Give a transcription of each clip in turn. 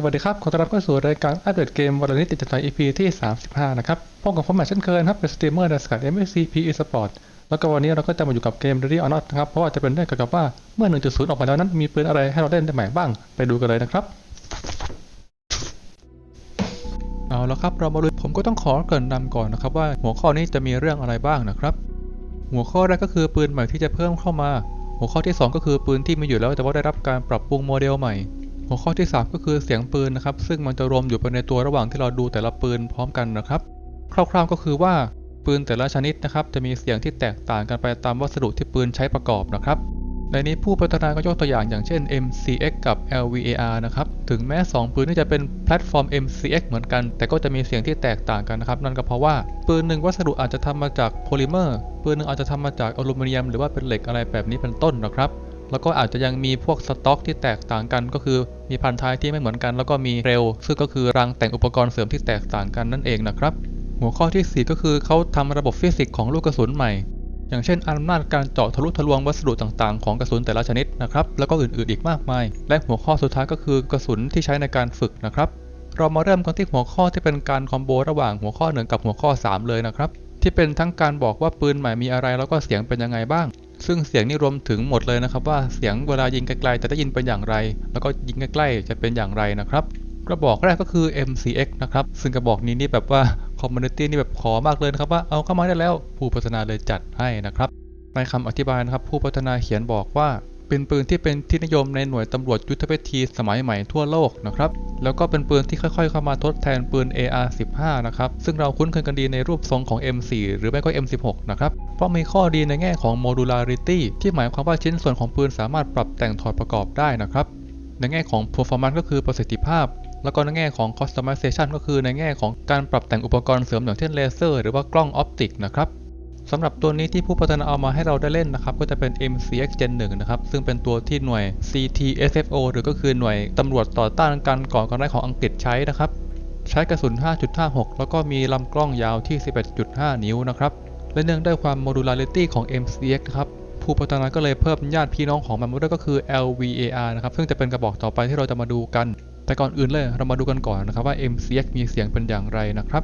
สวัสดีครับ ขอต้อนรับเข้าสู่รายการอัปเดตเกมวันละนิดติดใจ EP ที่ 35 นะครับพบกับผมใหม่เช่นเคยครับเป็นสตรีมเมอร์ในสกัด MSC PE Sport แล้วก็วันนี้เราก็จะมาอยู่กับเกม Ready or Not นะครับ เพราะว่าจะเป็นเรื่องเกี่ยวกับว่าเมื่อ 1.0 ออกมาแล้วนั้น มีปืนอะไรให้เราเล่นได้ใหม่บ้าง ไปดูกันเลยนะครับ เอาละครับ เรามาดูผมก็ต้องขอเกริ่นนำก่อนนะครับว่าหัวข้อนี้จะมีเรื่องอะไรบ้างนะครับ หัวข้อแรกก็คือปืนใหม่ที่จะเพิ่มเข้ามา หัวข้อที่ 2 ก็คือปืนที่มีอยู่แล้วแต่ว่าได้รับการปรับปรุงโมเดลใหม่ หัวข้อที่ 3 ก็คือเสียงปืนนะครับ ซึ่งมันจะรวมอยู่ไปในตัวระหว่างที่เราดูแต่ละปืนพร้อมกันนะครับ คร่าวๆก็คือว่าปืนแต่ละชนิดนะครับ จะมีเสียงที่แตกต่างกันไปตามวัสดุที่ปืนใช้ประกอบนะครับในนี้ผู้พัฒนาก็ยกตัวอย่างอย่างเช่น MCX กับ LVAR นะครับ ถึงแม้ 2 ปืนที่จะเป็นแพลตฟอร์ม MCX เหมือนกัน แต่ก็จะมีเสียงที่แตกต่างกันนะครับ นั่นก็เพราะว่า ปืนหนึ่งวัสดุอาจจะทำมาจากโพลิเมอร์ ปืนหนึ่งอาจจะทำมาจากอลูมิเนียม หรือว่าเป็นเหล็กอะไรแบบนี้เป็นต้นนะครับ แล้วก็อาจจะยังมีพวกสต็อกที่แตกต่างกัน ก็คือมีพันท้ายที่ไม่เหมือนกัน แล้วก็มีเรลซึ่งก็คือรางแต่งอุปกรณ์เสริมที่แตกต่างกันนั่นเองนะครับ หัวข้อที่ 4 ก็คือเขาทำระบบฟิสิกส์ของลูกกระสุนใหม่ อย่างเช่นอำนาจการเจาะทะลุทะลวงวัสดุต่างๆ ของกระสุนแต่ละชนิดนะครับแล้วก็อื่นๆอีกมากมาย และหัวข้อสุดท้ายก็คือกระสุนที่ใช้ในการฝึกนะครับเรามาเริ่มกันที่หัวข้อที่เป็นการคอมโบระหว่างหัวข้อ 1 กับหัวข้อ 3 เลยนะครับที่เป็นทั้งการบอกว่าปืนใหม่มีอะไรแล้วก็เสียงเป็นยังไงบ้าง ซึ่งเสียงนี่รวมถึงหมดเลยนะครับ ว่าเสียงเวลายิงไกลๆจะได้ยินเป็นอย่างไร แล้วก็ยิงใกล้ๆจะเป็นอย่างไรนะครับกระบอกแรกก็คือ MCX นะครับ ซึ่งกระบอกนี้นี่แบบว่าคอมมูนิตี้นี่แบบขอมากเลยนะครับว่าเอาเข้ามาได้แล้วผู้พัฒนาเลยจัดให้นะครับ ในคำอธิบายนะครับ ผู้พัฒนาเขียนบอกว่า เป็นปืนที่เป็นที่นิยมในหน่วยตำรวจยุทธเวทีสมัยใหม่ทั่วโลกนะครับ แล้วก็เป็นปืนที่ค่อยๆ เข้ามาทดแทนปืน AR-15 นะครับ ซึ่งเราคุ้นเคยกันดีในรูปทรงของ M4 หรือไม่ก็ M16 นะครับ เพราะมีข้อดีในแง่ของ modularity ที่หมายความว่าชิ้นส่วนของปืนสามารถปรับแต่งถอดประกอบได้นะครับ ในแง่ของ performance ก็คือประสิทธิภาพแล้วก็ในแง่ของ customization ก็คือในแง่ของการปรับแต่งอุปกรณ์เสริมอย่างเช่นเลเซอร์หรือว่ากล้องออปติกนะครับ สำหรับตัวนี้ที่ผู้พัฒนาเอามาให้เราได้เล่นนะครับ ก็จะเป็น MCX Gen 1 นะครับ ซึ่งเป็นตัวที่หน่วย CTSFO หรือก็คือหน่วยตำรวจต่อต้านการก่อการร้ายของอังกฤษใช้นะครับ ใช้กระสุน 5.56 แล้วก็มีลำกล้องยาวที่ 11.5 นิ้วนะครับ และเนื่องด้วยความ modularity ของ MCX นะครับผู้พัฒนาก็เลยเพิ่มญาติพี่น้องของมันมาด้วยก็คือ LVAR นะครับ ซึ่งจะเป็นกระบอกต่อไปที่เราจะมาดูกัน แต่ก่อนอื่นเลยเรามาดูกันก่อนนะครับว่า MCX มีเสียงเป็นอย่างไรนะครับ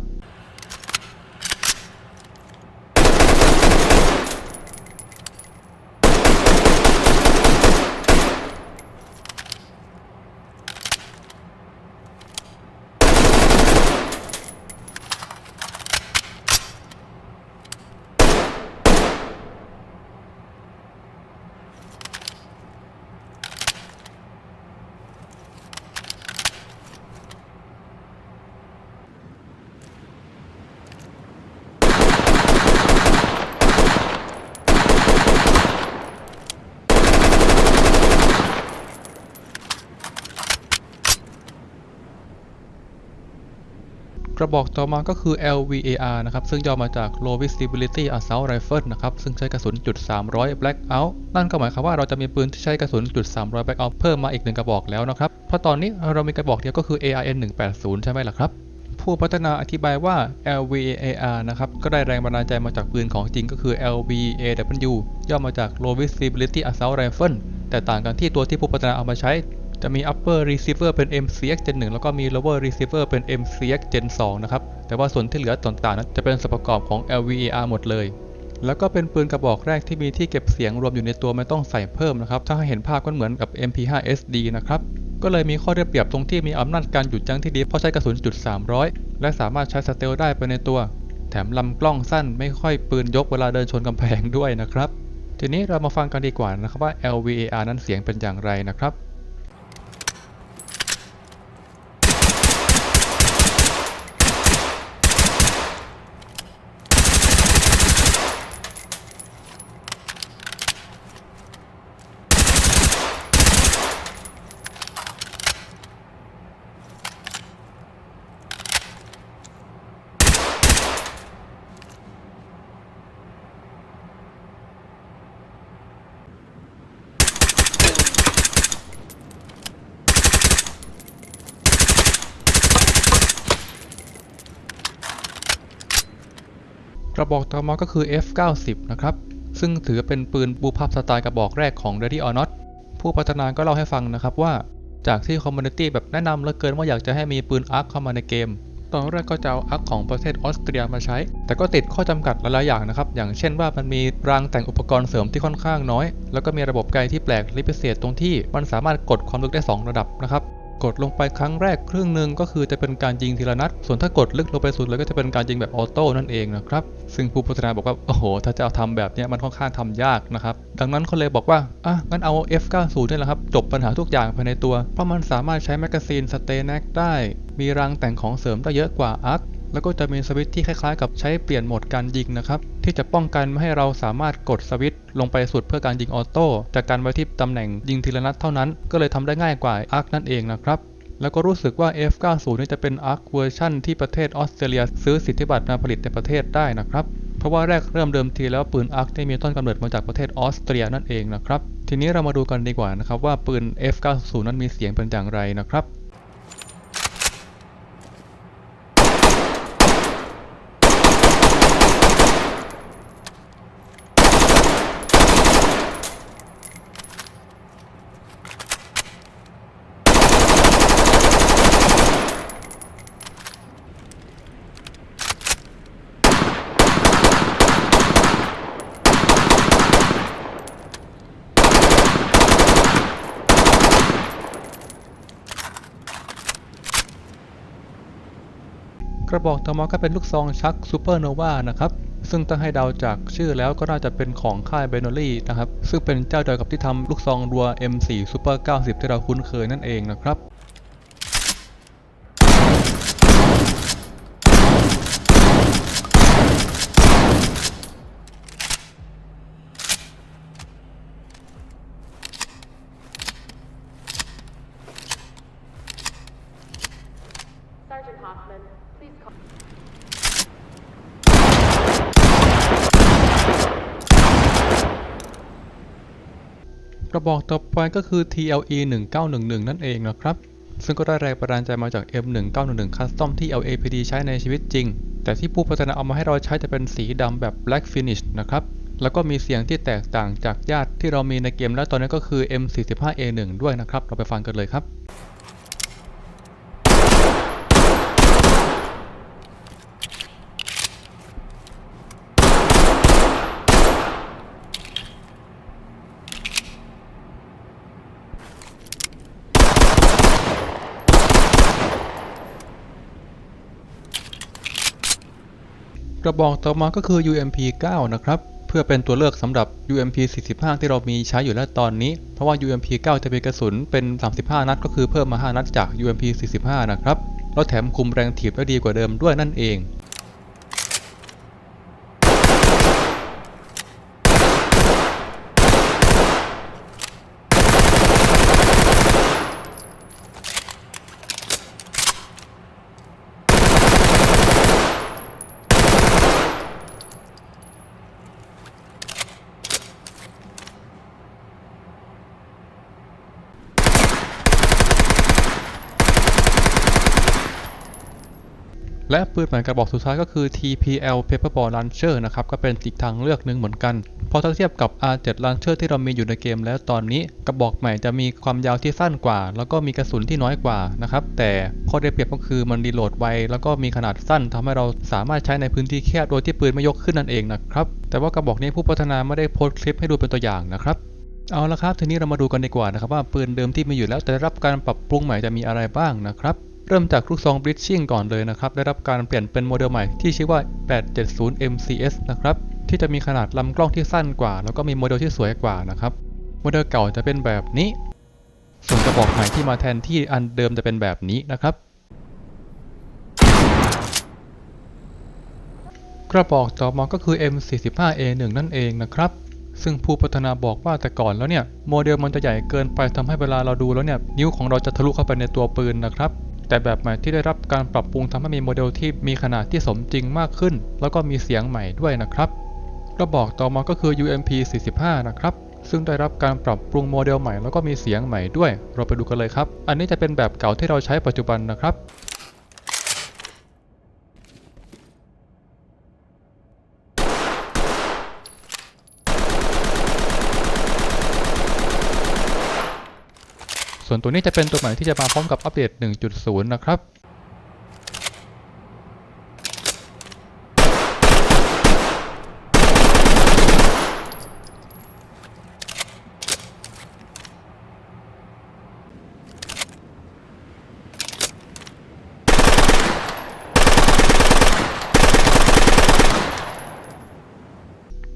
บอกต่อมาก็คือ LVAR นะครับ ซึ่งย่อมาจาก Low Visibility Assault Rifle นะครับ ซึ่งใช้กระสุนจุด300 Blackout นั่นก็หมายความว่าเราจะมีปืนที่ใช้กระสุนจุด300 Blackout เพิ่มมาอีกหนึ่งกระบอกแล้วนะครับ เพราะตอนนี้เรามีกระบอกเดียวก็คือ ARN 180ใช่ไหมล่ะครับผู้พัฒนาอธิบายว่า LVAR นะครับ ก็ได้แรงบันดาลใจมาจากปืนของจริงก็คือ LVAW ย่อมาจาก Low Visibility Assault Rifle แต่ต่างกันที่ตัวที่ผู้พัฒนาเอามาใช้ จะมี upper receiver เป็น MCX Gen 1 แล้วก็มี lower receiver เป็น MCX Gen 2 นะครับ แต่ว่าส่วนที่เหลือต่างๆนั้นจะเป็นส่วนประกอบของ LVAR หมดเลย แล้วก็เป็นปืนกระบอกแรกที่มีที่เก็บเสียงรวมอยู่ในตัวไม่ต้องใส่เพิ่มนะครับ ถ้าให้เห็นภาพก็เหมือนกับ MP5SD นะครับ ก็เลยมีข้อได้เปรียบตรงที่มีอำนาจการหยุดยั้งที่ดีเพราะใช้กระสุนจุด300 และสามารถใช้สเตลได้ไปในตัว แถมลำกล้องสั้นไม่ค่อยปืนยกเวลาเดินชนกำแพงด้วยนะครับ ทีนี้เรามาฟังกันดีกว่านะครับว่า LVAR นั้นเสียงเป็นอย่างไรนะครับ กระบอกตอมก็คือ F90 นะครับ ซึ่งถือเป็นปืนบูพับสไตล์กระบอกแรกของ Ready or Not ผู้พัฒนาก็เล่าให้ฟังนะครับว่า จากที่คอมมูนิตี้แบบแนะนำเหลือเกินว่าอยากจะให้มีปืนอาร์คเข้ามาในเกม ตอนแรกก็จะเอาอาร์คของประเทศออสเตรียมาใช้ แต่ก็ติดข้อจำกัดหลายๆอย่างนะครับ อย่างเช่นว่ามันมีรางแต่งอุปกรณ์เสริมที่ค่อนข้างน้อย แล้วก็มีระบบไกลที่แปลกและพิเศษตรงที่มันสามารถกดความลึกได้2ระดับนะครับ กดลงไปครั้งแรกครึ่งหนึ่งก็คือจะเป็นการยิงทีละนัด ส่วนถ้ากดลึกลงไปสุดเลยก็จะเป็นการยิงแบบออโต้นั่นเองนะครับ ซึ่งผู้พัฒนาบอกว่า โอ้โห ถ้าจะเอาทำแบบนี้มันค่อนข้างทำยากนะครับ ดังนั้นเขาเลยบอกว่า อะ งั้นเอา F90 นี่แหละครับ จบปัญหาทุกอย่างภายในตัว เพราะมันสามารถใช้แมกกาซีนสเตนักได้ มีรังแต่งของเสริมได้เยอะกว่าอาร์ค แล้วก็จะมีสวิตช์ที่คล้ายๆ กับใช้เปลี่ยนโหมดการยิงนะครับ ที่จะป้องกันไม่ให้เราสามารถกดสวิตช์ลงไปสุดเพื่อการยิงออโต้จากการไว้ที่ตำแหน่งยิงทีละนัดเท่านั้น ก็เลยทำได้ง่ายกว่าอาร์คนั่นเองนะครับแล้วก็รู้สึกว่า F90 นี่จะเป็นอาร์คเวอร์ชั่นที่ประเทศออสเตรเลียซื้อสิทธิบัตรมาผลิตในประเทศได้นะครับเพราะว่าแรกเริ่มเดิมทีแล้วปืนอาร์คที่มีต้นกำเนิดมาจากประเทศออสเตรียนั่นเองนะครับทีนี้เรามาดูกันดีกว่านะครับว่าปืน F90 นั้นมีเสียงเป็นอย่างไรนะครับ กระบอกต่อมาก็เป็นลูกซองชักซูเปอร์โนวานะครับ ซึ่งต้องให้เดาจากชื่อแล้วก็น่าจะเป็นของค่ายเบโนลี่นะครับ ซึ่งเป็นเจ้าเดียวกับที่ทำลูกซองรัว M4 Super 90 ที่เราคุ้นเคยนั่นเองนะครับ Sergeant Hoffman, please call. ก ระบอกต่อไปก็คือ TLE 1911 นั่นเองนะครับ ซึ่งก็ได้แรงบันดาลใจมาจาก M1911 Custom ที่ LAPD ใช้ในชีวิตจริง แต่ที่ผู้พัฒนาเอามาให้เราใช้จะเป็นสีดำแบบ Black Finish นะครับ แล้วก็มีเสียงที่แตกต่างจากญาติที่เรามีในเกมแล้วตอนนี้ก็คือ M45A1 ด้วยนะครับ เราไปฟังกันเลยครับ กระบอกต่อมาก็คือ UMP 9 นะครับ เพื่อเป็นตัวเลือกสำหรับ UMP 45 ที่เรามีใช้อยู่แล้วตอนนี้ เพราะว่า UMP 9 จะมีกระสุนเป็น 35 นัด ก็คือเพิ่มมา 5 นัดจาก UMP 45 นะครับ แล้วแถมคุมแรงถีบได้ดีกว่าเดิมด้วยนั่นเอง และปืนใหม่กระบอกสุดท้ายก็คือ TPL Paperball Launcher นะครับ ก็เป็นอีกทางเลือกหนึ่งเหมือนกัน พอถ้าเทียบกับ R7 Launcher ที่เรามีอยู่ในเกมแล้วตอนนี้ กระบอกใหม่จะมีความยาวที่สั้นกว่า แล้วก็มีกระสุนที่น้อยกว่านะครับ แต่ข้อได้เปรียบก็คือมันรีโหลดไว แล้วก็มีขนาดสั้นทำให้เราสามารถใช้ในพื้นที่แคบโดยที่ปืนไม่ยกขึ้นนั่นเองนะครับ แต่ว่ากระบอกนี้ผู้พัฒนาไม่ได้โพสต์คลิปให้ดูเป็นตัวอย่างนะครับเอาละครับ ทีนี้เรามาดูกันดีกว่านะครับว่าปืนเดิมที่มีอยู่แล้วแต่ได้รับการปรับปรุงใหม่จะมีอะไรบ้างนะครับ เริ่มจากลูกซองบริดชิ่งก่อนเลยนะครับ ได้รับการเปลี่ยนเป็นโมเดลใหม่ที่ชื่อว่า 870 MCS นะครับ ที่จะมีขนาดลำกล้องที่สั้นกว่า แล้วก็มีโมเดลที่สวยกว่านะครับ โมเดลเก่าจะเป็นแบบนี้ ส่วนกระบอกใหม่ที่มาแทนที่อันเดิมจะเป็นแบบนี้นะครับ กระบอกต่อมาก็คือ M45A1 นั่นเองนะครับซึ่งผู้พัฒนาบอกว่าแต่ก่อนแล้วเนี่ย โมเดลมันจะใหญ่เกินไปทำให้เวลาเราดูแล้วเนี่ย นิ้วของเราจะทะลุเข้าไปในตัวปืนนะครับ แต่แบบใหม่ที่ได้รับการปรับปรุงทำให้มีโมเดลที่มีขนาดที่สมจริงมากขึ้น แล้วก็มีเสียงใหม่ด้วยนะครับกระบอกต่อมาก็คือ UMP 45 นะครับ ซึ่งได้รับการปรับปรุงโมเดลใหม่แล้วก็มีเสียงใหม่ด้วย เราไปดูกันเลยครับ อันนี้จะเป็นแบบเก่าที่เราใช้ปัจจุบันนะครับ ส่วนตัวนี้จะเป็นตัวใหม่ที่จะมาพร้อมกับอัปเดต 1.0 นะครับ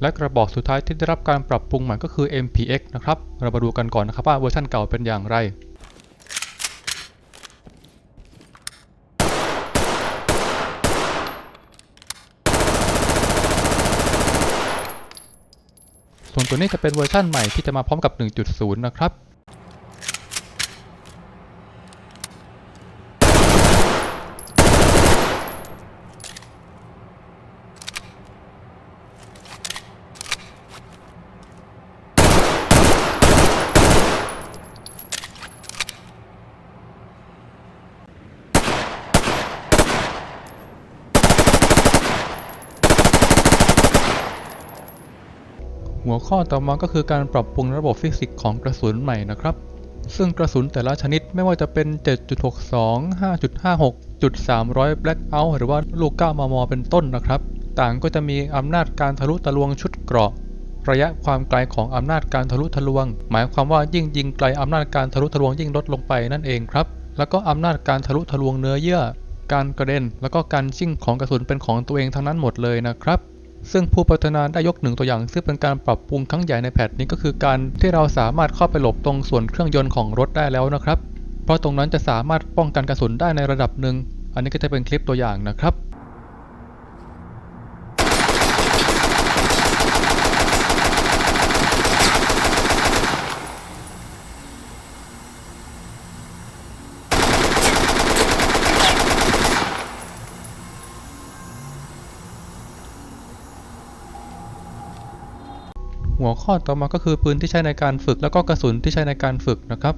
และกระบอกสุดท้ายที่ได้รับการปรับปรุงใหม่ก็คือ MPX นะครับ เรามาดูกันก่อนนะครับว่าเวอร์ชันเก่าเป็นอย่างไรส่วนตัวนี้จะเป็นเวอร์ชันใหม่ที่จะมาพร้อมกับ 1.0 นะครับ ข้อต่อมาก็คือการปรับปรุงระบบฟิสิกส์ของกระสุนใหม่นะครับ ซึ่งกระสุนแต่ละชนิดไม่ว่าจะเป็น 7.62 5.56 จุด300 blackout หรือว่าลูก9มม เป็นต้นนะครับ ต่างก็จะมีอำนาจการทะลุทะลวงชุดเกราะ ระยะความไกลของอำนาจการทะลุทะลวง หมายความว่ายิ่งยิงไกลอำนาจการทะลุทะลวงยิ่งลดลงไปนั่นเองครับ แล้วก็อำนาจการทะลุทะลวงเนื้อเยื่อ การกระเด็น แล้วก็การชิ่งของกระสุนเป็นของตัวเองทั้งนั้นหมดเลยนะครับ ซึ่งผู้พัฒนาได้ยกหนึ่งตัวอย่าง ซึ่งเป็นการปรับปรุงครั้งใหญ่ในแพทนี้ก็คือการที่เราสามารถเข้าไปหลบตรงส่วนเครื่องยนต์ของรถได้แล้วนะครับ เพราะตรงนั้นจะสามารถป้องกันกระสุนได้ในระดับหนึ่ง อันนี้ก็จะเป็นคลิปตัวอย่างนะครับ หัวข้อต่อมาก็คือปืนที่ใช้ในการฝึก แล้วก็กระสุนที่ใช้ในการฝึกนะครับ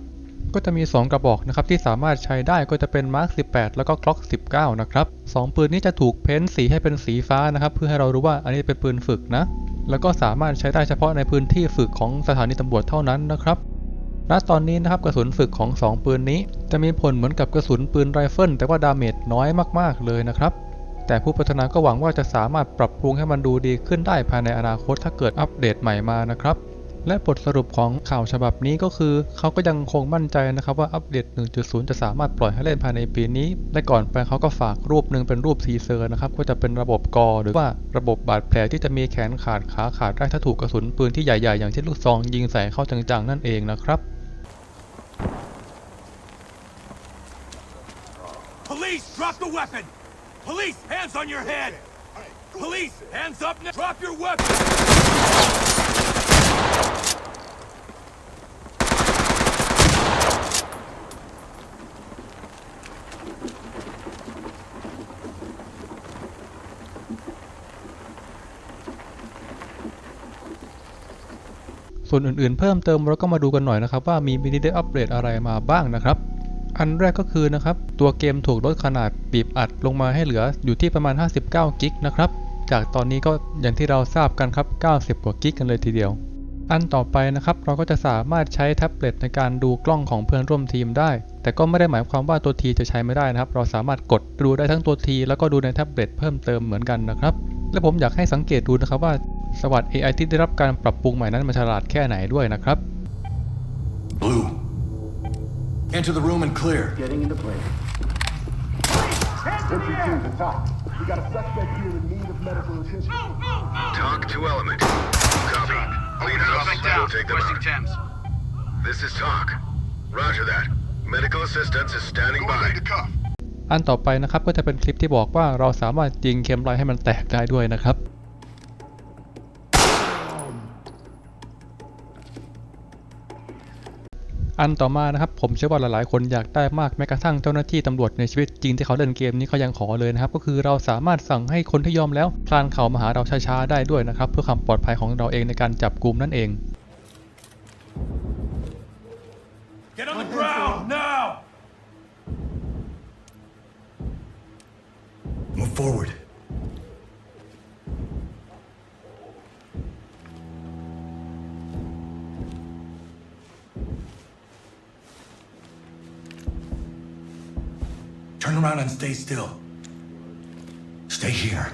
ก็จะมี 2 กระบอกนะครับที่สามารถใช้ได้ก็จะเป็น Mark 18 แล้วก็ Glock 19 นะครับสองปืนนี้จะถูกเพ้นสีให้เป็นสีฟ้านะครับ เพื่อให้เรารู้ว่าอันนี้เป็นปืนฝึกนะ แล้วก็สามารถใช้ได้เฉพาะในพื้นที่ฝึกของสถานีตำรวจเท่านั้นนะครับณตอนนี้นะครับกระสุนฝึกของ 2 ปืนนี้ จะมีผลเหมือนกับกระสุนปืนไรเฟิลแต่ว่าดาเมจน้อยมากๆเลยนะครับ แต่ผู้พัฒนาก็หวังว่าจะสามารถปรับปรุงให้มันดูดีขึ้นได้ภายในอนาคตถ้าเกิดอัปเดตใหม่มานะครับ และบทสรุปของข่าวฉบับนี้ก็คือ เขาก็ยังคงมั่นใจนะครับว่าอัปเดต 1.0 จะสามารถปล่อยให้เล่นภายในปีนี้ และก่อนไปเขาก็ฝากรูปหนึ่งเป็นรูปทีเซอร์นะครับก็จะเป็นระบบกอหรือว่าระบบบาดแผลที่จะมีแขนขาดขาขาดได้ถ้าถูกกระสุนปืนที่ใหญ่ๆ อย่างเช่นลูกซองยิงใส่เข้าจังๆนั่นเองนะครับ Police, drop the weapon! Police, hands on your head! Police, hands up now! Drop your weapon! ส่วนอื่นๆเพิ่มเติมเราก็มาดูกันหน่อยนะครับ ว่ามีมินิได้อัปเดตอะไรมาบ้างนะครับ อันแรกก็คือนะครับ ตัวเกมถูกลดขนาดบีบอัดลงมาให้เหลืออยู่ที่ประมาณ 59 กิกนะครับ จากตอนนี้ก็อย่างที่เราทราบกันครับ 90 กว่ากิกกันเลยทีเดียว อันต่อไปนะครับ เราก็จะสามารถใช้แท็บเล็ตในการดูกล้องของเพื่อนร่วมทีมได้ แต่ก็ไม่ได้หมายความว่าตัวทีจะใช้ไม่ได้นะครับ เราสามารถกดดูได้ทั้งตัวทีแล้วก็ดูในแท็บเล็ตเพิ่มเติมเหมือนกันนะครับ และผมอยากให้สังเกตดูนะครับว่าสวัสด AI ที่ได้รับการปรับปรุงใหม่นั้นมันฉลาดแค่ไหนด้วยนะครับ Blue. Enter the room and clear. Getting into place. Entry team to top. We got a suspect here in need of medical assistance. Talk to element. Copy. Lead house. We'll take them out. Thames. This is talk. Roger that. Medical assistance is standing by. อันต่อไปนะครับก็จะเป็นคลิปที่บอกว่าเราสามารถยิงเข็มไรให้มันแตกได้ด้วยนะครับ อันต่อมานะครับผมเชื่อว่าหลายๆ คนอยากได้มากแม้กระทั่งเจ้าหน้าที่ตำรวจในชีวิตจริงที่เขาเล่นเกมนี้เขายังขอเลยนะครับก็คือเราสามารถสั่งให้คนที่ยอมแล้วคลานเข่ามาหาเราช้าๆได้ด้วยนะครับเพื่อความปลอดภัยของเราเองในการจับกลุ่มนั่นเอง Get on the ground, now! Move forward. Turn around and stay still. Stay here.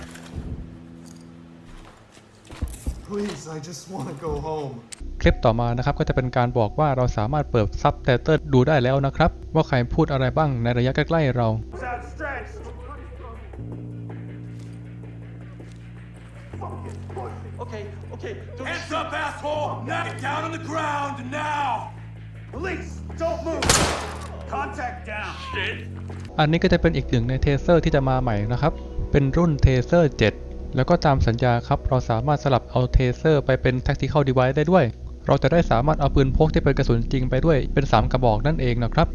Please, I just want to go home. คลิปต่อมานะครับก็จะเป็นการบอกว่าเราสามารถเปิดซับไตเติลดูได้แล้วนะครับ ว่าใครพูดอะไรบ้างในระยะใกล้ๆเรา Outstretched! Okay, okay. Don't Hands up, asshole! Now get down on the ground now! Police, don't move. Contact down. Shit! อันนี้ก็จะเป็นอีกหนึ่งในเทเซอร์ที่จะมาใหม่นะครับ เป็นรุ่นเทเซอร์7 แล้วก็ตามสัญญาครับ เราสามารถสลับเอาเทเซอร์ไปเป็น tactical device ได้ด้วย เราจะได้สามารถเอาปืนพกที่เป็นกระสุนจริงไปด้วยเป็น 3 กระบอกนั่นเองนะครับ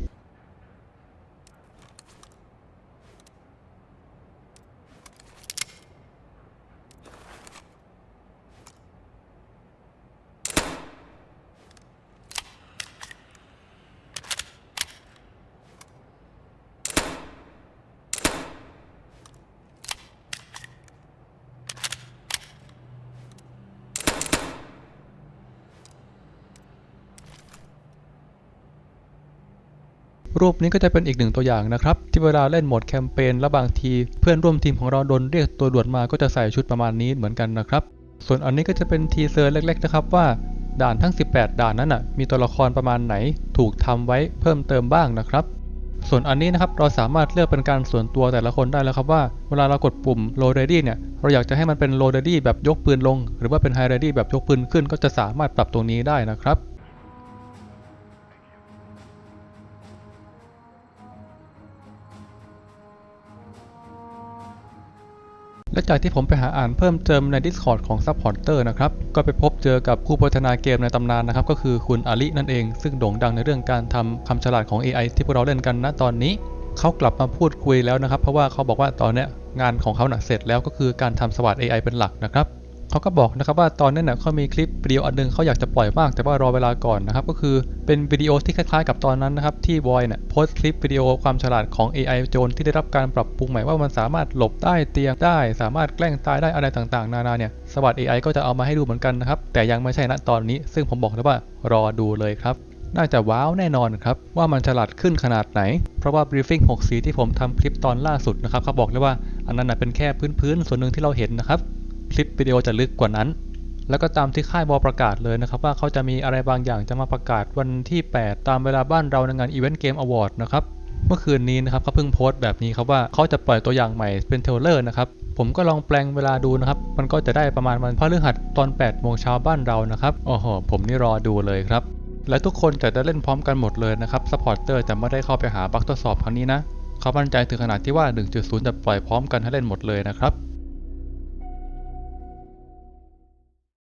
รูปนี้ก็จะเป็นอีกหนึ่งตัวอย่างนะครับ ที่เวลาเล่นโหมดแคมเปญและบางทีเพื่อนร่วมทีมของเราโดนเรียกตัวด่วนมาก็จะใส่ชุดประมาณนี้เหมือนกันนะครับ ส่วนอันนี้ก็จะเป็นทีเซอร์เล็กๆนะครับว่าด่านทั้ง 18 ด่านนั้นน่ะมีตัวละครประมาณไหนถูกทำไว้เพิ่มเติมบ้างนะครับ ส่วนอันนี้นะครับเราสามารถเลือกเป็นการส่วนตัวแต่ละคนได้แล้วครับว่าเวลาเรากดปุ่ม low ready เนี่ยเราอยากจะให้มันเป็น low ready แบบยกปืนลง หรือว่าเป็น high ready แบบยกปืนขึ้น ก็จะสามารถปรับตรงนี้ได้นะครับ และจากที่ผมไปหาอ่านเพิ่มเติมใน Discord ของ Supporter นะครับ ก็ไปพบเจอกับผู้พัฒนาเกมในตำนานนะครับ ก็คือคุณอาลินั่นเอง ซึ่งโด่งดังในเรื่องการทำคำฉลาดของ AI ที่พวกเราเล่นกันณตอนนี้ เขากลับมาพูดคุยแล้วนะครับ เพราะว่าเขาบอกว่าตอนเนี้ยงานของเขาหนักเสร็จแล้วก็คือการทำสวัสด AI เป็นหลักนะครับ เขาก็บอกนะครับว่าตอนนั้นน่ะเขามีคลิปวิดีโออันหนึงเขาอยากจะปล่อยมาก แต่ว่ารอเวลาก่อนนะครับ ก็คือเป็นวิดีโอที่คล้ายๆกับตอนนั้นนะครับ ที่บอยเนี่ยโพสต์คลิปวิดีโอความฉลาดของ AI โจรที่ได้รับการปรับปรุงใหม่ว่ามันสามารถหลบใต้เตียงได้ สามารถแกล้งตายได้อะไรต่างๆ นานาเนี่ยสวัสด AI ก็จะเอามาให้ดูเหมือนกันนะครับ แต่ยังไม่ใช่ณตอนนี้ ซึ่งผมบอกเลยว่ารอดูเลยครับน่าจะว้าวแน่นอนครับ ว่ามันฉลาดขึ้นขนาดไหน เพราะว่า briefing 6 สีที่ผมทำคลิปตอนล่าสุดนะครับเขาบอกเลยว่าอันนั้นเป็นแค่พื้นๆส่วนหนึ่งที่เราเห็นนะครับ คลิปวิดีโอจะลึกกว่านั้น แล้วก็ตามที่ค่ายบอประกาศเลยนะครับ ว่าเขาจะมีอะไรบางอย่างจะมาประกาศวันที่ 8 ตามเวลาบ้านเราในงาน Event Game Award นะครับเมื่อคืนนี้นะครับเขาเพิ่งโพสต์แบบนี้ครับว่าเขาจะปล่อยตัวอย่างใหม่เป็นเทลเลอร์นะครับผมก็ลองแปลงเวลาดูนะครับ มันก็จะได้ประมาณวันพฤหัสตอน8โมงเช้าบ้านเรานะครับโอ้โหผมนี่รอดูเลยครับ และทุกคนจะได้เล่นพร้อมกันหมดเลยนะครับซัพพอร์เตอร์จะไม่ได้เข้าไปหาบั๊กทดสอบครั้งนี้นะเขามั่นใจถึงขนาดที่ว่า 1.0 จะปล่อยพร้อมกันให้เล่นหมดเลยนะครับ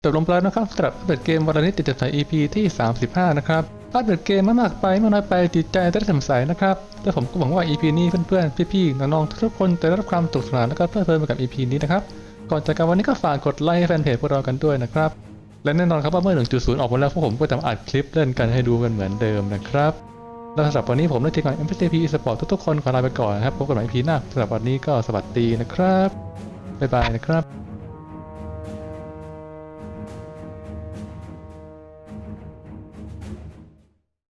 จบลงไปแล้วนะครับสำหรับอัปเดตเกมวันนิดติดจับสาย EP ที่ 35 นะครับอัปเดตเกมไม่มากไปไม่น้อยไปจิตใจจะได้แจ่มใสนะครับและผมก็หวังว่า EP นี้เพื่อนๆ พี่ๆ น้องๆ ทุกๆคนจะได้รับความสนุกสนานและก็เพลิดเพลินไปกับ EP นี้นะครับก่อนจากกันวันนี้ก็ฝากกดไลค์ให้แฟนเพจพวกเรากันด้วยนะครับและแน่นอนครับว่าเมื่อ 1.0 ออกมาแล้วพวกผมก็จะมาอัดคลิปเล่นกันให้ดูกันเหมือนเดิมนะครับและสำหรับวันนี้ผมและทีมงาน MPTP Esport ทุกๆคนขอลาไปก่อนนะครับพบกันใหม่ EP หน้าสำหรับวันนี้ก็สวัสดีนะครับบ๊ายบายนะครับ